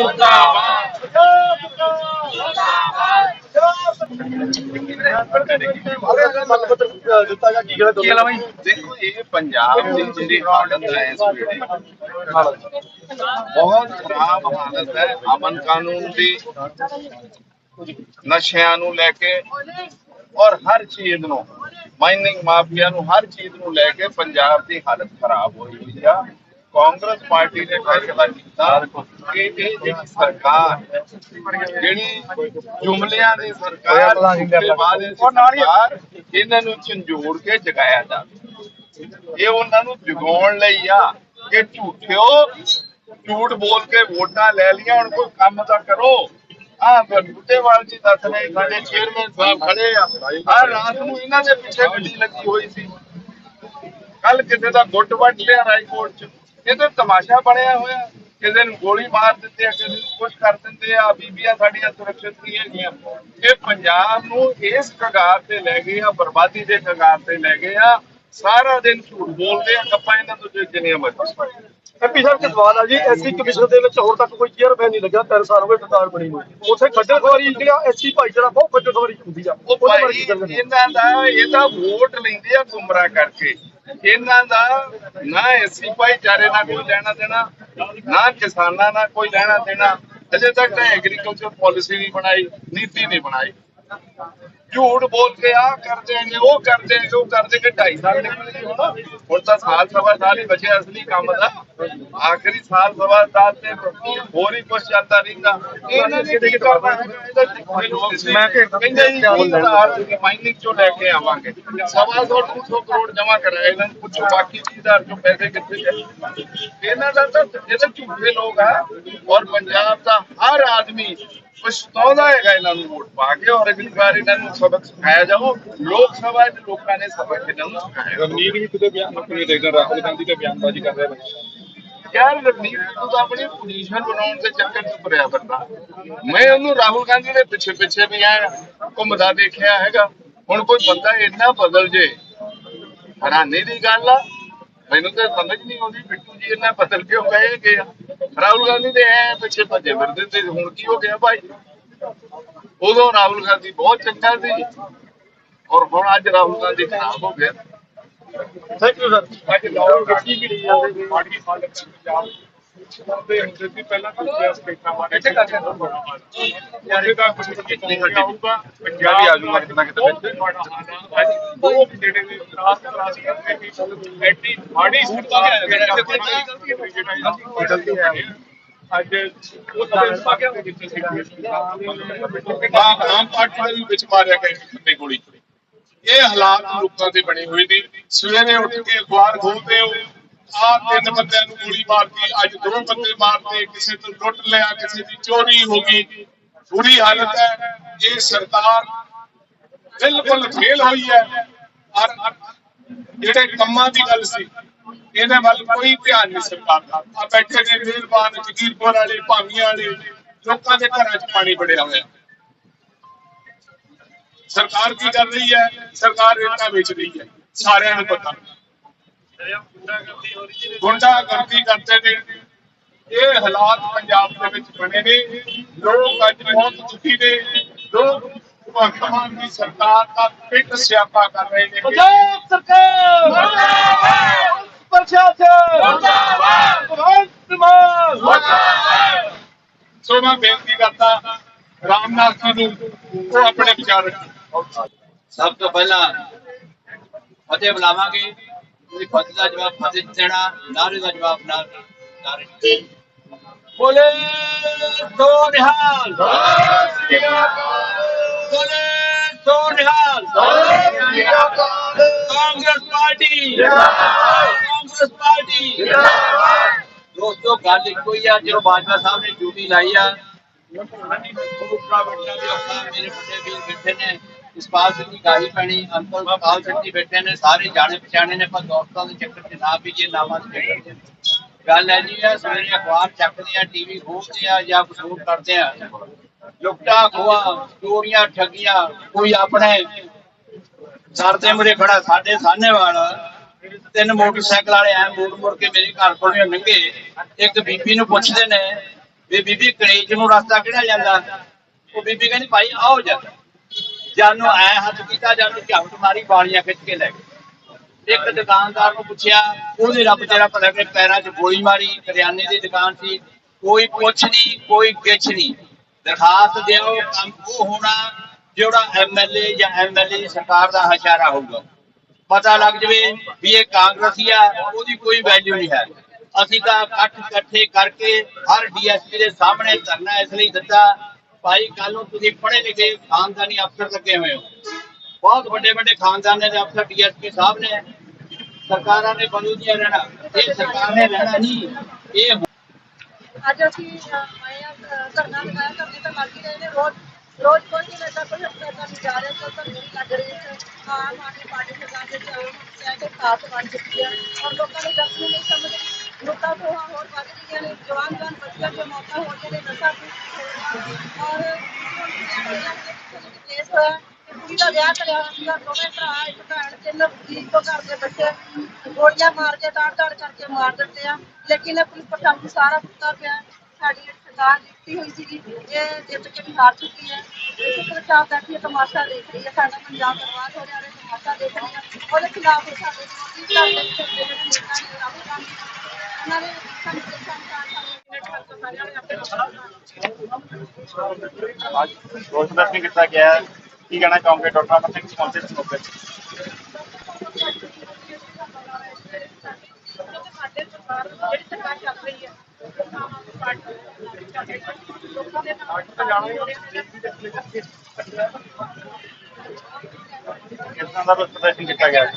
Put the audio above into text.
ਸਰਕਾਰ ਮੁਰਦਾਬਾਦ ਪੰਜਾਬ ਬਾਈ ਦੇਖੋ ਇਹ ਪੰਜਾਬ ਦੀ ਜਿਹੜੀ ਹਾਲਤ ਹੈ ਇਸ ਵੇਲੇ ਬਹੁਤ ਖਰਾਬ ਹਾਲਤ ਹੈ ਅਮਨ ਕਾਨੂੰਨ ਦੀ ਨਸ਼ਿਆਂ ਨੂੰ ਲੈ ਕੇ, ਔਰ ਹਰ ਚੀਜ਼ ਨੂੰ ਮਾਈਨਿੰਗ ਮਾਫੀਆ ਨੂੰ ਹਰ ਚੀਜ਼ ਨੂੰ ਲੈ ਕੇ ਪੰਜਾਬ ਦੀ ਹਾਲਤ ਖਰਾਬ ਹੋਈ ਹੋਈ ਆ। ਕਾਂਗਰਸ ਪਾਰਟੀ ਨੇ ਫੈਸਲਾ ਕੀਤਾ ਕਿ ਇਹ ਜਿਹੜੀ ਸਰਕਾਰ ਹੈ, ਜਿਹੜੀ ਜੁਮਲਿਆਂ ਦੀ ਸਰਕਾਰ ਵਾਅਦੇ ਦੀ ਸਰਕਾਰ ਇਹਨਾਂ ਨੂੰ ਝੰਜੋੜ ਕੇ ਜਗਾਇਆ ਜਾਵੇ। ਇਹ ਉਹਨਾਂ ਨੂੰ ਜਗਾਉਣ ਲਈ ਆ ਕਿ ਝੂਠਿਓ ਝੂਠ ਬੋਲ ਕੇ ਵੋਟਾਂ ਲੈ ਲੀਆਂ ਹੁਣ ਕੋਈ ਕੰਮ ਤਾਂ ਕਰੋ। ਆ ਬੁੱਟੇਵਾਲ ਜੀ ਦੱਸ ਰਹੇ ਸਾਡੇ ਚੇਅਰਮੈਨ ਸਾਹਿਬ ਖੜੇ ਆ। ਆ ਰਾਤ ਨੂੰ ਇਹਨਾਂ ਦੇ ਪਿੱਛੇ ਗੱਡੀ ਲੱਗੀ ਹੋਈ ਸੀ। ਕੱਲ ਕਿਸੇ ਦਾ ਗੁੱਟ ਵੱਢ ਲਿਆ ਰਾਜਕੋਟ ਚ। ਇਹ ਤਾਂ ਤਮਾਸ਼ਾ ਬਣਿਆ ਹੋਇਆ। ਕਿਸੇ ਨੂੰ ਗੋਲੀ ਮਾਰ ਦਿੰਦੇ ਆ ਕਿਸੇ ਨੂੰ ਕੁਝ ਕਰ ਦਿੰਦੇ ਆ ਬੀਬੀਆਂ ਸਾਡੀਆਂ ਸੁਰੱਖਿਅਤ ਨਹੀਂ ਹੈਗੀਆਂ। ਇਹ ਪੰਜਾਬ ਨੂੰ ਇਸ ਕਗਾਰ ਤੇ ਲੈ ਗਏ ਆ ਬਰਬਾਦੀ ਦੇ ਕਗਾਰ ਤੇ ਲੈ ਗਏ ਆ। ਸਾਰਾ ਦਿਨ ਝੂਠ ਬੋਲਦੇ ਆ ਕੱਪਾ ਇਹਨਾਂ ਤੋਂ ਜਿੰਨੀਆਂ ਮਰਜ਼ੀ। ਐਮਪੀ ਸਾਹਿਬ ਇੱਕ ਸਵਾਲ ਆ ਜੀ ਐਸਸੀ ਕਮਿਸ਼ਨ ਦੇ ਵਿੱਚ ਹੋਰ ਤੱਕ ਕੋਈ ਚੇਅਰਮੈਨ ਨਹੀਂ ਲੱਗਿਆ ਤਿੰਨ ਸਾਲ ਹੋ ਗਏ ਸਰਕਾਰ ਬਣੀ ਨੂੰ। ਉੱਥੇ ਖੱਜਲ ਖਵਾਰੀ ਜਿਹੜਾ ਐਸਸੀ ਭਾਈਚਾਰਾ ਬਹੁਤ ਖੱਜਲ ਖਵਾਰੀ ਹੁੰਦੀ ਆ। ਉਹ ਭਾਈ? ਇਹਨਾਂ ਦਾ ਇਹ ਤਾਂ ਵੋਟ ਲੈਂਦੇ ਆ ਗੁੰਮਰਾਹ ਕਰਕੇ। ਇਹਨਾਂ ਦਾ ਨਾ ਐਸੀ ਭਾਈਚਾਰੇ ਨਾਲ ਕੋਈ ਲੈਣਾ ਦੇਣਾ ਨਾ ਕਿਸਾਨਾਂ ਨਾਲ ਕੋਈ ਲੈਣਾ ਦੇਣਾ। ਅਜੇ ਤੱਕ ਤਾਂ ਐਗਰੀਕਲਚਰ ਪਾਲਿਸੀ ਨਹੀਂ ਬਣਾਈ, ਨੀਤੀ ਨਹੀਂ ਬਣਾਈ। ਝੂਠ ਬੋਲ ਕੇ ਆ ਕਰਦੇ ਨੇ ਉਹ ਕਰਦੇ ਨੇ ਉਹ ਕਰਦੇ ਕਿ ਢਾਈ ਸਾਲ ਨਿਕਲ ਗਏ ਹੁਣ। ਹੁਣ ਤਾਂ ਸਾਲ ਸਵਾ ਸਾਲ ਹੀ ਬਚਿਆ ਅਸਲੀ ਕੰਮ ਦਾ। ਆਖਰੀ ਸਾਲ ਸਵਾ ਸਾਲ ਤੇ ਹੋਰ ਹੀ ਕੁਝ ਚੱਲਦਾ ਰਹਿੰਦਾ। ਇਹਨਾਂ ਨੇ ਕੀ ਕਰਨਾ? ਮੈਂ ਕਹਿੰਦੇ ਜੀ ਆਰਥਿਕ ਮਾਈਨਿੰਗ ਚੋਂ ਲੈ ਕੇ ਆਵਾਂਗੇ। ਸਵਾ ਸੌ 200 ਕਰੋੜ ਜਮਾ ਕਰਾਇਆ ਇਹਨਾਂ ਨੂੰ ਪੁੱਛੋ ਬਾਕੀ 30000 ਚੋਂ ਪੈਸੇ ਕਿੱਥੇ ਗਏ ਇਹਨਾਂ ਦਾ ਤਾਂ ਇਹ ਤਾਂ ਝੂਠੇ ਲੋਕ ਆ। ਔਰ ਪੰਜਾਬ ਦਾ ਹਰ ਆਦਮੀ ਪਛਤਾਉਂਦਾ ਹੈਗਾ ਇਹਨਾਂ ਨੂੰ ਵੋਟ ਪਾ ਕੇ ਔਰ ਅਗਲੀ ਵਾਰ ਇਹਨਾਂ ਨੂੰ ਸਬਕ ਸਿਖਾਇਆ ਜਾਓ ਲੋਕ ਸਭਾ ਦੇ ਲੋਕਾਂ ਨੇ ਸਬਕ ਇਹਨਾਂ ਨੂੰ ਸਿਖਾਇਆ। ਰਵਨੀਤ ਵੀ ਕਿਤੇ ਬਿਆਨ ਨੌਕਰੀ ਦੇਖਦਾ ਰਾਹੁਲ ਗਾਂਧੀ ਤੇ ਬਿਆਨਬਾਜ਼ੀ ਕਰ ਰਿਹਾ ਹੈ ਯਾਰ ਰਵਨੀਤ ਨੂੰ ਤਾਂ ਆਪਣੀ ਪੋਜੀਸ਼ਨ ਬਣਾਉਣ ਦੇ ਚੱਕਰ 'ਚ ਭਰਿਆ ਫਿਰਦਾ। ਮੈਂ ਉਹਨੂੰ ਰਾਹੁਲ ਗਾਂਧੀ ਦੇ ਪਿੱਛੇ ਪਿੱਛੇ ਵੀ ਆਇਆ ਘੁੰਮਦਾ ਦੇਖਿਆ ਹੈਗਾ। ਹੁਣ ਕੋਈ ਬੰਦਾ ਇੰਨਾ ਬਦਲ ਜੇ ਹੈਰਾਨੀ ਦੀ ਗੱਲ ਆ। ਮੈਨੂੰ ਤਾਂ ਸਮਝ ਨਹੀਂ ਆਉਂਦੀ ਬਿੱਟੂ ਜੀ ਇੰਨਾ ਬਦਲ ਕਿਉਂ ਗਏ ਗਏ ਆ। ਰਾਹੁਲ ਗਾਂਧੀ ਦੇ ਐ ਪਿੱਛੇ ਭੱਜੇ ਫਿਰਦੇ ਤੇ ਹੁਣ ਕੀ ਹੋ ਗਿਆ ਭਾਈ? ਉਦੋਂ ਰਾਹੁਲ ਗਾਂਧੀ ਬਹੁਤ ਚੰਗਾ ਸੀ ਔਰ ਹੁਣ ਅੱਜ ਰਾਹੁਲ ਗਾਂਧੀ ਖਰਾਬ ਹੋ ਗਿਆ। ਥੈਂਕ ਯੂ ਸਰ ਅੱਜ ਲਾਹੌਰ ਗੱਡੀ ਵੀ ਨਹੀਂ ਜਾਂਦੇ। ਹਾਲਤ ਚ ਪੰਜਾਬ ਦੇ ਹੁੰਦੇ ਸੀ ਪਹਿਲਾਂ ਤਾਂ ਸਿਆਸ ਬੈਠਾ ਮਾਰੇ ਇੱਥੇ ਕਰਦੇ ਉਹਦੇ ਦਾ ਕੁਝ ਨਹੀਂ ਆਊਗਾ। ਪੰਜਾਬ ਹੀ ਆ ਜਾਊਗਾ ਕਿਤੇ ਨਾ ਕਿਤੇ ਵਿੱਚ ਉਹ ਜਿਹੜੇ ਨੇ ਰਾਸ ਰਾਸ ਕਰਕੇ ਵੀ ਐਡੀ ਮਾੜੀ ਸਰਕਾਰ ਗਲਤੀ ਹੈ। ਅੱਜ ਉਹ ਤਾਂ ਪਾ ਗਿਆ ਕਿਤੇ ਸੀ। ਆਮ ਪਾਰਟੀ ਦੇ ਵੀ ਵਿੱਚ ਮਾਰਿਆ ਗਿਆ ਬੰਦੇ ਗੋਲੀ। ਇਹ ਹਾਲਾਤ ਲੋਕਾਂ ਦੇ ਬਣੇ ਹੋਏ ਨੇ। ਸਵੇਰੇ ਉੱਠ ਕੇ ਅਖਬਾਰ ਖੋਲਦੇ ਹੋ। ਆ ਤਿੰਨ ਬੰਦਿਆਂ ਨੂੰ ਗੋਲੀ ਮਾਰਤੀ, ਅੱਜ ਦੋ ਬੰਦੇ ਮਾਰਤੇ, ਕਿਸੇ ਤੋਂ ਲੁੱਟ ਲਿਆ, ਕਿਸੇ ਦੀ ਚੋਰੀ ਹੋ ਗਈ। ਬੁਰੀ ਹਾਲਤ ਹੈ, ਇਹ ਸਰਕਾਰ ਬਿਲਕੁਲ ਫੇਲ ਹੋਈ ਹੈ। ਔਰ ਜਿਹੜੇ ਕੰਮਾਂ ਦੀ ਗੱਲ ਸੀ, ਇਹਦੇ ਵੱਲ ਕੋਈ ਧਿਆਨ ਨਹੀਂ ਸਰਕਾਰ ਦਾ। ਆ ਬੈਠੇ ਨੇ ਮਿਹਰਬਾਨ ਜਗੀਰਪੁਰ ਵਾਲੇ ਭਾਵੀਆਂ ਵਾਲੇ, ਲੋਕਾਂ ਦੇ ਘਰਾਂ 'ਚ ਪਾਣੀ ਵੜਿਆ ਹੋਇਆ। ਸਰਕਾਰ ਕੀ ਕਰ ਰਹੀ ਹੈ? ਸਰਕਾਰ ਰੇਟਾਂ ਵੇਚ ਰਹੀ ਹੈ। ਸਾਰਿਆਂ ਨੂੰ ਪਤਾ। ਗੁੰਡਾ ਗਰਦੀ ਕਰਦੇ ਨੇ। ਇਹ ਹਾਲਾਤ ਪੰਜਾਬ ਦੇ ਵਿੱਚ ਬਣੇ ਨੇ। ਲੋਕ ਅੱਜ ਬਹੁਤ ਦੁਖੀ ਨੇ। ਲੋਕ ਭਗਵੰਤ ਮਾਨ ਦੀ ਸਰਕਾਰ ਦਾ ਪਿੱਟ ਸਿਆਪਾ ਕਰ ਰਹੇ ਨੇ। ਪੰਜਾਬ ਸਰਕਾਰ! ਮੁਰਦਾਬਾਦ ਪ੍ਰਸ਼ਾਸਨ ਮੁਰਦਾਬਾਦ ਭਗਵੰਤ ਮਾਨ ਮੁਰਦਾਬਾਦ ਸੋ ਮੈਂ ਬੇਨਤੀ ਕਰਦਾ ਰਾਮਨਾਥ ਜੀ ਨੂੰ ਉਹ ਆਪਣੇ ਵਿਚਾਰ ਰੱਖਣ। ਸਭ ਤੋਂ ਪਹਿਲਾਂ ਫਤਿਹ ਬੁਲਾਵਾਂਗੇ। ਤੁਸੀਂ ਫਤਿਹ ਦਾ ਜਵਾਬ ਫਤਿਹ 'ਚ ਦੇਣਾ ਨਾਰੇ ਦਾ ਜਵਾਬ ਨਾਲ ਨਾਰੇ ਬੋਲੇ ਸੋ ਨਿਹਾਲ ਬੋਲੇ ਸੋ ਨਿਹਾਲ ਕਾਂਗਰਸ ਪਾਰਟੀ ਕਾਂਗਰਸ ਪਾਰਟੀ ਦੋਸਤੋ ਗੱਲ ਇੱਕੋ ਹੀ ਆ ਜਦੋਂ ਬਾਜਵਾ ਸਾਹਿਬ ਨੇ ਡਿਊਟੀ ਲਾਈ ਆ ਦੂਸਰਾ ਬੱਚਾ ਵੀ ਜਸਪਾਲ ਸਿੰਘ ਦੀ ਗਾਹੀ ਪੈਣੀ ਅੰਕਲ ਪਾਲ ਸਿੰਘ ਜੀ ਬੈਠੇ ਨੇ, ਸਾਰੇ ਜਾਣੇ ਪਛਾਣੇ ਨੇ ਪਰ ਦੋਸਤਾਂ ਦੇ ਚੱਕਰ 'ਚ ਨਾ ਵੀ ਨਾਮਾਂ ਦੇ ਚੱਕਰ 'ਚ। ਗੱਲ ਹੈ ਜੀ ਇਹ ਸਵੇਰੇ ਅਖਬਾਰ ਚੱਕਦੇ ਆ, ਟੀਵੀ ਖੋਲਦੇ ਆ ਜਾਂ ਕੁਝ ਕਰਦੇ ਆ। ਲੁੱਟਾ ਖੋਆ ਚੋਰੀਆਂ, ਠੱਗੀਆਂ, ਕੋਈ ਆਪਣੇ ਸਰ ਦੇ ਮੁਰੇ ਖੜਾ, ਸਾਡੇ ਸਾਹਨੇਵਾਲ ਤਿੰਨ ਮੋਟਰਸਾਈਕਲ ਵਾਲੇ ਐ ਮੋੜ ਮੋੜ ਕੇ ਮੇਰੇ ਘਰ ਕੋਲੋਂ ਲੰਘੇ। ਇੱਕ ਬੀਬੀ ਨੂੰ ਪੁੱਛਦੇ ਨੇ ਵੀ ਬੀਬੀ ਕਣੇਜ ਨੂੰ ਰਸਤਾ ਕਿਹੜਾ ਜਾਂਦਾ? ਉਹ ਬੀਬੀ ਕਹਿੰਦੀ, ਭਾਈ ਆਓ ਜਾ ਜਾਨੂੰ, ਐ ਹੱਥ ਕੀਤਾ ਜਾਨੂੰ ਝਾਵਟ ਮਾਰੀ ਬਾਲੀਆਂ ਖਿੱਚ ਕੇ ਲੈ ਗਏ। ਇੱਕ ਦੁਕਾਨਦਾਰ ਨੂੰ ਪੁੱਛਿਆ ਉਹਦੇ ਰੱਬ ਤੇਰਾ ਭਲਾ ਕਿ ਪੈਰਾਂ 'ਚ ਗੋਲੀ ਮਾਰੀ, ਕਰਿਆਨੇ ਦੀ ਦੁਕਾਨ ਸੀ, ਕੋਈ ਪੁੱਛ ਨਹੀਂ, ਕੋਈ ਗਿੱਛ ਨਹੀਂ। ਦਰਖਾਸਤ ਦਿਓ, ਕੰਮ ਉਹ ਹੋਣਾ ਜਿਹੜਾ ਐਮਐਲਏ ਜਾਂ ਐਮਐਲਏ ਸਰਕਾਰ ਦਾ ਹਸ਼ਾਰਾ ਹੋਊਗਾ। ਪਤਾ ਲੱਗ ਜਵੇ ਵੀ ਇਹ ਕਾਂਗਰਸੀ ਆ, ਉਹਦੀ ਕੋਈ ਵੈਲਿਊ ਨਹੀਂ ਹੈ। ਅਸੀਂ ਤਾਂ ਇਕੱਠ ਇਕੱਠੇ ਕਰਕੇ ਹਰ ਡੀਐਸਪੀ ਦੇ ਸਾਹਮਣੇ ਧਰਨਾ ਇਸ ਲਈ ਦਿੱਤਾ ਭਾਈ ਕੱਲ ਨੂੰ ਤੁਸੀਂ ਪੜ੍ਹੇ ਲਿਖੇ ਖਾਨਦਾਨੀ ਅਫਸਰ ਲੱਗੇ ਹੋਏ ਹੋ। ਬਹੁਤ ਵੱਡੇ ਵੱਡੇ ਖਾਨਦਾਨਾਂ ਦੇ ਅਫਸਰ ਡੀਐਸਪੀ ਸਾਹਿਬ ਨੇ ਸਰਕਾਰਾਂ ਨੇ ਬਦਲਦੀਆਂ ਰਹਿਣਾ ਇਹ ਸਰਕਾਰ ਨੇ ਰਹਿਣਾ ਨਹੀਂ ਇਹ ਅੱਜ ਅਸੀਂ ਅਹ, ਆਏ ਆ ਧਰਨਾ ਲਗਾਇਆ ਧਰਨੇ ਤਾਂ ਲੱਗ ਹੀ ਰਹੇ ਨੇ ਰੋਜ਼ ਰੋਜ਼ ਕੋਈ ਨਹੀਂ ਲੈਂਦਾ ਕੋਈ ਹਫਤਾ ਤਾਂ ਨਹੀਂ ਜਾ ਰਿਹਾ ਕੋਈ ਧਰਨੇ ਨਹੀਂ ਲੱਗ ਰਹੇ। ਨੇ ਆਮ ਆਦਮੀ ਪਾਰਟੀ ਸਰਕਾਰ ਦੇ ਚਾਹ ਕਹਿ ਕੇ ਖਾਸ ਬਣ ਚੁੱਕੀ ਹੈ। ਔਰ ਲੋਕਾਂ ਨੂੰ ਦਰਦ ਨਹੀਂ ਸਮਝ ਲੁੱਟਾਂ ਖੋਹਾਂ ਹੋਰ ਵੱਧ ਰਹੀਆਂ ਨੇ ਜਵਾਨ ਜਵਾਨ ਬੱਚਿਆਂ ਦੇ ਮੌਤਾਂ ਹੋ ਰਹੀਆਂ ਨੇ ਨਸ਼ਾ ਔਰ ਕੇਸ ਹੋਇਆ ਕਿ ਕੁੜੀ ਦਾ ਵਿਆਹ ਕਰਿਆ ਹੋਇਆ ਸੀਗਾ ਦੋਵੇਂ ਭਰਾ ਇੱਕ ਭੈਣ ਤਿੰਨ ਇੱਕੋ ਘਰ ਦੇ ਬੱਚੇ ਗੋਲੀਆਂ ਮਾਰ ਕੇ ਤਾੜ ਤਾੜ ਕਰਕੇ ਮਾਰ ਦਿੱਤੇ ਆ ਲੇਕਿਨ ਇਹ ਪੁਲਿਸ ਪ੍ਰਸ਼ਾਸਨ ਸਾਰਾ ਸੁੱਤਾ ਪਿਆ ਹੈ। ਸਾਡੀ ਜਿਹੜੀ ਸਰਕਾਰ ਜਿੱਤੀ ਹੋਈ ਸੀਗੀ ਇਹ ਜਿੱਤ ਕੇ ਵੀ ਹਾਰ ਚੁੱਕੀ ਹੈ ਇਹ ਪ੍ਰਸ਼ਾਸਨ ਬੈਠੀ ਹੈ ਤਮਾਸ਼ਾ ਦੇਖ ਰਹੀ ਹੈ ਸਾਡਾ ਪੰਜਾਬ ਬਰਬਾਦ ਹੋ ਰਿਹਾ ਹੈ ਤਮਾਸ਼ਾ ਦੇਖ ਰਹੀ ਹੈ ਉਹਦੇ ਖਿਲਾਫ ਸਾਡੇ ਵਿਰੋਧੀ ਧਿਰ ਦੇ ਵਿੱਚ ਜਿਹੜੇ ਨੇਤਾ ਨੇ ਰਾਹੁਲ ਗਾਂਧੀ ਉਹਨਾਂ ਨੇ ਸਾਨੂੰ ਅੱਜ ਰੋਜ਼ ਪ੍ਰਦਰਸ਼ਨ ਕੀਤਾ ਗਿਆ ਹੈ ਕੀ ਕਹਿਣਾ ਚਾਹੋਗੇ ਡਾਕਟਰ ਅਮਰ ਸਿੰਘ ਪਹੁੰਚੇ ਇਸ ਮੌਕੇ ਕਿਸ ਤਰ੍ਹਾਂ ਦਾ ਰੋਜ਼ ਪ੍ਰਦਰਸ਼ਨ ਕੀਤਾ ਗਿਆ ਹੈ